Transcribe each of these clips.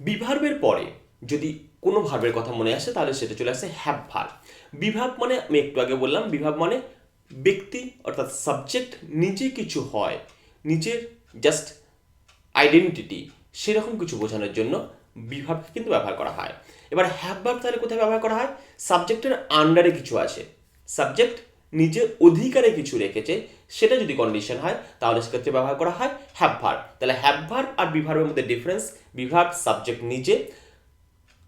বিভার্বের পরে যদি কোনো ভার্বের কথা মনে আসে, তাহলে সেটা চলে আসে হ্যাভ ভার্ব বিভাগ মানে আমি একটু আগে বললাম বিভাগ মানে ব্যক্তি অর্থাৎ সাবজেক্ট নিজে কিছু হয়, নিজের জাস্ট আইডেন্টিটি সেরকম কিছু বোঝানোর জন্য বিভাগকে কিন্তু ব্যবহার করা হয়। এবার হ্যাভ ভার্ব তাহলে কোথায় ব্যবহার করা হয়? সাবজেক্টের আন্ডারে কিছু আছে সাবজেক্ট নিজের অধিকারে কিছু রেখেছে, সেটা যদি কন্ডিশন হয়, তাহলে সেক্ষেত্রে ব্যবহার করা হয় হ্যাভ তাহলে হ্যাভ আর বিভার্বের মধ্যে ডিফারেন্স বিভার্ব সাবজেক্ট নিজে।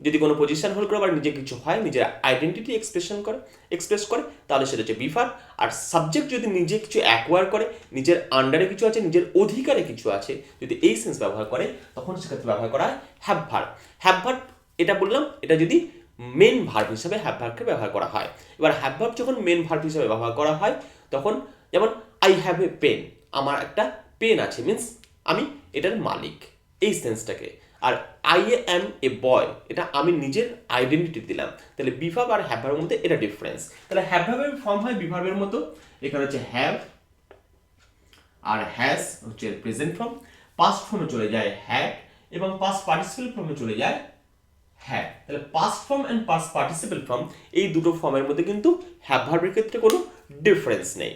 যদি কোনো পজিশন হোল্ড করে বা নিজে কিছু হয়, নিজের আইডেন্টিটি এক্সপ্রেশন করে এক্সপ্রেস করে, তাহলে সেটা হচ্ছে বিভার। আর সাবজেক্ট যদি নিজে কিছু অ্যাকোয়ার করে, নিজের আন্ডারে কিছু আছে, নিজের অধিকারে কিছু আছে, যদি এই সেন্স ব্যবহার করে, তখন সেক্ষেত্রে ব্যবহার করা হয় হ্যাভ ভার্ব হ্যাভ ভার্ব এটা বললাম, এটা যদি মেন ভার্ব হিসাবে হ্যাভ ভার্বকে ব্যবহার করা হয়। এবার হ্যাভ ভার্ব যখন মেন ভার্ব হিসাবে ব্যবহার করা হয়, তখন যেমন আই হ্যাভ এ পেন আমার একটা পেন আছে মিন্স আমি এটার মালিক, এই সেন্সটাকে আর আই এ এম এ বয় এটা আমি নিজের আইডেন্টিটি দিলাম। তাহলে বিভাব আর হ্যাভারের মধ্যে এটা ডিফারেন্স তাহলে হ্যাভাবের ফর্ম হয় বিভাবের মতো। এখানে হচ্ছে হ্যাভ আর হ্যাজ হচ্ছে প্রেজেন্ট ফর্ম পাস্ট ফর্মে চলে যায় হ্যাড এবং পাস্ট পার্টিসিপেল ফর্মে চলে যায় হ্যাভ তাহলে past form and past participle form এই দুটো ফর্মের মধ্যে কিন্তু হ্যাভ ভার্বের ক্ষেত্রে কোনো ডিফারেন্স নেই।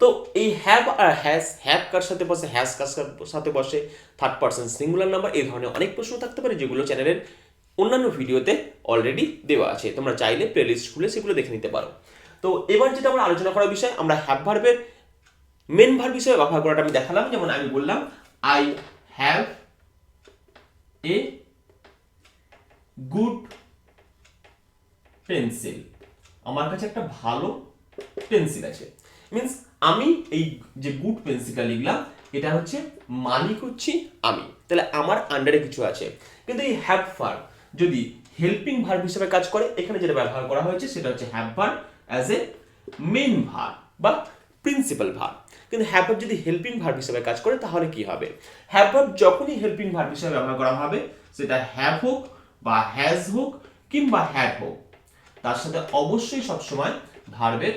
তো এই হ্যাভ আর হ্যাজ হ্যাভ কার সাথে বসে হ্যাজ কার সাথে বসে থার্ড পার্সন সিঙ্গুলার নাম্বার এই ধরনের অনেক প্রশ্ন থাকতে পারে যেগুলো চ্যানেলের অন্যান্য ভিডিওতে অলরেডি দেওয়া আছে। তোমরা চাইলে প্লেলিস্ট খুলে সেগুলো দেখে নিতে পারো। তো এবার যেটা আমরা আলোচনা করার বিষয়, আমরা হ্যাভ ভার্বের মেন ভার্ব হিসেবে ব্যবহার করাটা আমি দেখালাম। যেমন আমি বললাম I have a good pencil. আমার কাছে একটা ভালো পেন্সিল আছে। মিন্স আমি এই যে গুড পেন্সিলটা লিখলাম, এটা হচ্ছে মালিক হচ্ছি আমি। তাহলে আমার আন্ডারে কিছু আছে। কিন্তু এই হ্যাভ ভার্ব যদি হেল্পিং ভার্ব হিসেবে কাজ করে, এখানে যেটা ব্যবহার করা হয়েছে, সেটা হচ্ছে have verb as a main verb বা প্রিন্সিপাল ভার্ব কিন্তু হ্যাভ যদি হেল্পিং ভার্ব হিসেবে কাজ করে, তাহলে কি হবে? হ্যাভ যখনই হেল্পিং ভার্ব হিসেবে ব্যবহার করা হবে, সেটা হ্যাভ হোক বা হ্যাজ হোক কিংবা হ্যাড হোক, তার সাথে অবশ্যই সবসময় ভার্বের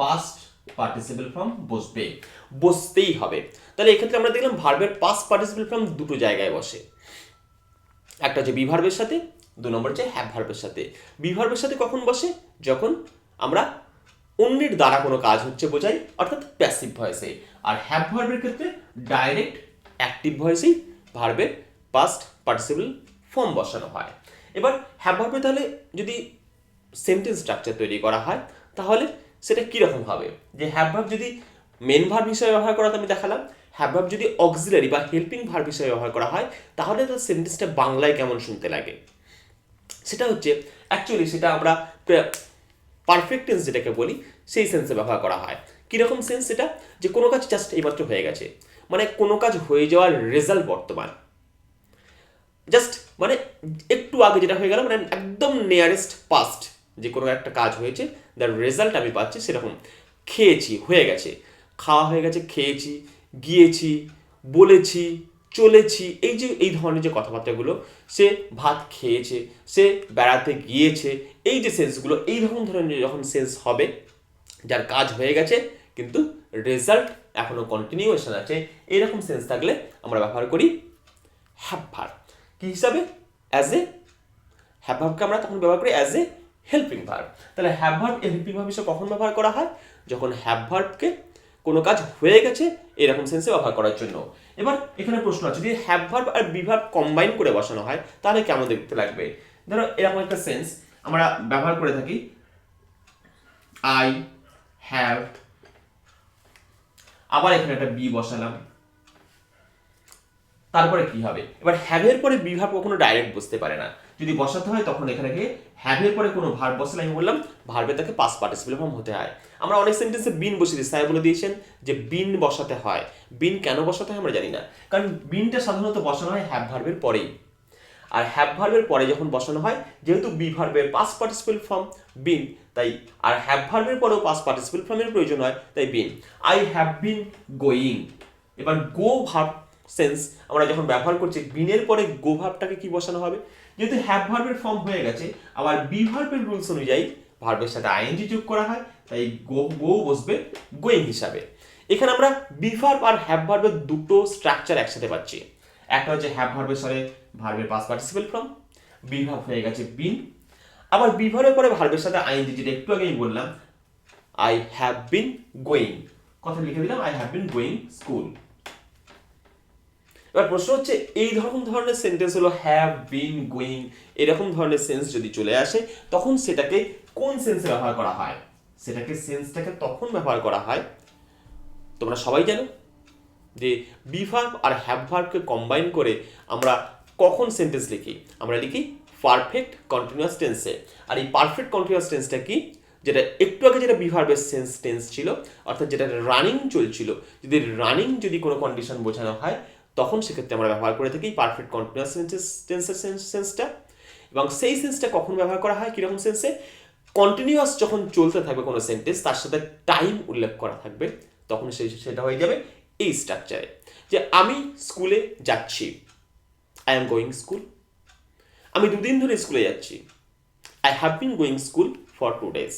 পাস্ট পার্টিসিপল ফর্ম বসবে, বসতেই হবে। তাহলে এক্ষেত্রে আমরা দেখলাম ভার্বের পাস্ট পার্টিসিপল ফর্ম দুটো জায়গায় বসে। একটা হচ্ছে বিভার্বের সাথে, দু নম্বর হচ্ছে হ্যাভ ভার্বের সাথে। বিভার্বের সাথে কখন বসে? যখন আমরা অন্যের দ্বারা কোনো কাজ হচ্ছে বোঝাই, অর্থাৎ প্যাসিভ ভয়েসে আর হ্যাভ ভার্বের ক্ষেত্রে ডাইরেক্ট অ্যাক্টিভ ভয়েসেই ভার্বের পাস্ট পার্টিসিপল ফর্ম বসানো হয়। এবার হ্যাভ ভার্বে তাহলে যদি সেন্টেন্স স্ট্রাকচার তৈরি করা হয়, তাহলে সেটা কীরকম হবে? যে হ্যাভ ভার্ব যদি মেন ভার্ব হিসেবে ব্যবহার করা আমি দেখালাম হ্যাভ ভার্ব যদি অক্সিলারি বা হেল্পিং ভার্ব হিসেবে ব্যবহার করা হয়, তাহলে তার সেন্টেন্সটা বাংলায় কেমন শুনতে লাগে? সেটা হচ্ছে অ্যাকচুয়ালি সেটা আমরা পারফেক্ট টেন্স যেটাকে বলি, সেই সেন্সে ব্যবহার করা হয়। কীরকম সেন্স সেটা? যে কোনো কাজ জাস্ট এইমাত্র হয়ে গেছে। মানে কোনো কাজ হয়ে যাওয়ার রেজাল্ট বর্তমান। জাস্ট মানে একটু আগে যেটা হয়ে গেল মানে একদম নিয়ারেস্ট পাস্ট যে কোনো একটা কাজ হয়েছে দ্য রেজাল্ট আমি পাচ্ছি সেরকম। খেয়েছি, হয়ে গেছে। খাওয়া হয়ে গেছে, খেয়েছি, গিয়েছি, বলেছি, চলেছি, এই যে, এই ধরনের যে কথাবার্তাগুলো, সে ভাত খেয়েছে, সে বেড়াতে গিয়েছে, এই যে সেন্সগুলো এই রকম ধরনের যখন সেন্স হবে, যার কাজ হয়ে গেছে, কিন্তু রেজাল্ট এখনও কন্টিনিউয়েশন আছে এইরকম সেন্স থাকলে আমরা ব্যবহার করি হ্যাভ ভার্ব কি হিসাবে? অ্যাজ এ হ্যাভ ভার্বকে আমরা তখন ব্যবহার করি অ্যাজ এ হেল্পিং ভার্ব তাহলে হ্যাভ ভার্ব হেল্পিং ভার্ব হিসেবে কখন ব্যবহার করা হয়? যখন হ্যাভ ভার্বকে কোনো কাজ হয়ে গেছে, এরকম সেন্সে ব্যবহার করার জন্য। এবার এখানে প্রশ্ন আছে, যদি হ্যাভ ভার্ব আর বিভার্ব কম্বাইন করে বসানো হয়, তাহলে কেমন দেখতে লাগবে? ধরো এরকম একটা সেন্স আমরা ব্যবহার করে থাকি আই হ্যাভ আবার এখানে একটা বি বসালাম। তারপরে কি হবে? এবার হ্যাভের পরে বিভাগ কখনো ডাইরেক্ট বসতে পারে না। যদি বসাতে হয়, তখন এখানে হ্যাভের পরে কোনো ভার্ব বসালে আমি বললাম ভার্বে তাকে পাস পার্টিসিপেল ফর্ম হতে হয়। আমরা অনেক সেন্টেন্সে বিন বসিয়ে দিই স্যার বলে দিয়েছেন যে বিন বসাতে হয়। বিন কেন বসাতে হয় আমরা জানি না। কারণ বিনটা সাধারণত বসানো হয় হ্যাভ ভার্বের পরেই। আর হ্যাভ ভার্বের পরে যখন বসানো হয়, যেহেতু বি ভার্বের পাস পার্টিসিপেল ফর্ম বিন তাই আর হ্যাভ ভার্বের পরেও পাস পার্টিসিপেল ফর্মের প্রয়োজন হয়, তাই been I have been going এবার গো ভার্ব সেন্স আমরা যখন ব্যবহার করছি বিনের পরে গো ভার্বটাকে কি বসানো হবে? যেহেতু হ্যাভ ভার্বের ফর্ম হয়ে গেছে, আবার বি ভার্বের রুলস অনুযায়ী ভার্বের সাথে আইএনজি যোগ করা হয়, তাই গো গো বসবে গোয়িং হিসাবে। এখানে আমরা বি ভার্ব আর হ্যাভ ভার্বের দুটো স্ট্রাকচার একসাথে পাচ্ছি। একটা হচ্ছে হ্যাভ ভার্বের সাথে ভার্বের past participle form be verb হয়ে গেছে বিন আবার বি ভার্বের পরে ভার্বের সাথে আইএনজি যেটা একটু আগেই বললাম আই হ্যাভ বিন গোয়িং কথা লিখে দিলাম I have been going school এবার প্রশ্ন হচ্ছে, এই ধরন ধরনের সেন্টেন্স হলো হ্যাভ বিন গোয়িং এরকম ধরনের সেন্স যদি চলে আসে, তখন সেটাকে কোন সেন্সে ব্যবহার করা হয়? সেটাকে সেন্সটাকে তখন ব্যবহার করা হয়। তোমরা সবাই জানো যে বি ভার্ব আর হ্যাভ ভার্বকে কম্বাইন করে আমরা কখন সেন্টেন্স লিখি? আমরা লিখি পারফেক্ট কন্টিনিউয়াস টেন্সে আর এই পারফেক্ট কন্টিনিউয়াস টেন্সটা কি? যেটা একটু আগে যেটা বিভার্বের সেন্স টেন্স ছিল, অর্থাৎ যেটা রানিং চলছিল। যদি রানিং যদি কোনো কন্ডিশন বোঝানো হয় তখন সেক্ষেত্রে আমরা ব্যবহার করে থাকি পারফেক্ট কন্টিনিউয়াস টেন্সের সেন্সটা এবং সেই সেন্সটা কখন ব্যবহার করা হয়, কীরকম সেন্সে কন্টিনিউয়াস যখন চলতে থাকবে কোনো সেন্টেন্স তার সাথে টাইম উল্লেখ করা থাকবে, তখন সেই, সেটা হয়ে যাবে এই স্ট্রাকচারে যে আমি স্কুলে যাচ্ছি। আই এম গোয়িং স্কুল আমি দুদিন ধরে স্কুলে যাচ্ছি। I have been going school for two days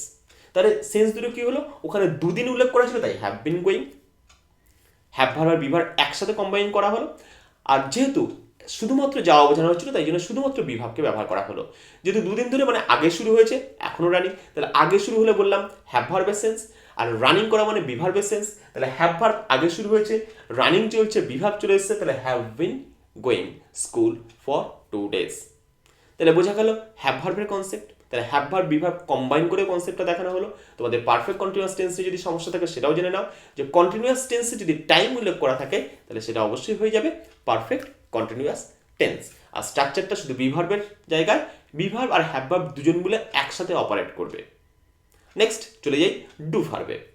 তাহলে সেন্স দুটো কী হলো? ওখানে দুদিন উল্লেখ করা ছিল, তাই হ্যাভ বিন গোয়িং হ্যাভ ভার আর বিভার একসাথে কম্বাইন করা হলো। আর যেহেতু শুধুমাত্র যাওয়া বোঝানো হচ্ছিল, তাই জন্য শুধুমাত্র বিভাগকে ব্যবহার করা হলো। যেহেতু দুদিন ধরে মানে আগে শুরু হয়েছে এখনও রানিং তাহলে আগে শুরু হলে বললাম হ্যাভ ভার্বের আর রানিং করা মানে বিভার্বের সেন্স তাহলে হ্যাভ ভার্ব আগে শুরু হয়েছে রানিং চলছে বিভাগ চলে এসেছে, তাহলে have been going school for two days তাহলে বোঝা গেল হ্যাভ ভার্বের কনসেপ্ট তাহলে হ্যাভ বিভাগ কম্বাইন করে কনসেপ্টটা দেখানো হলো। তোমাদের পারফেক্ট কন্টিনিউয়াস টেন্সে যদি সমস্যা থাকে, সেটাও জেনে নাও। যে কন্টিনিউয়াস টেন্সে যদি টাইম উল্লেখ করা থাকে, তাহলে সেটা অবশ্যই হয়ে যাবে পারফেক্ট কন্টিনিউয়াস টেন্স আর স্ট্রাকচারটা শুধু বিভার্বের জায়গায় বিভার্ব আর হ্যাভ ভার্ব দুজন মিলে একসাথে অপারেট করবে। নেক্সট চলে যাই ডু ভার্বে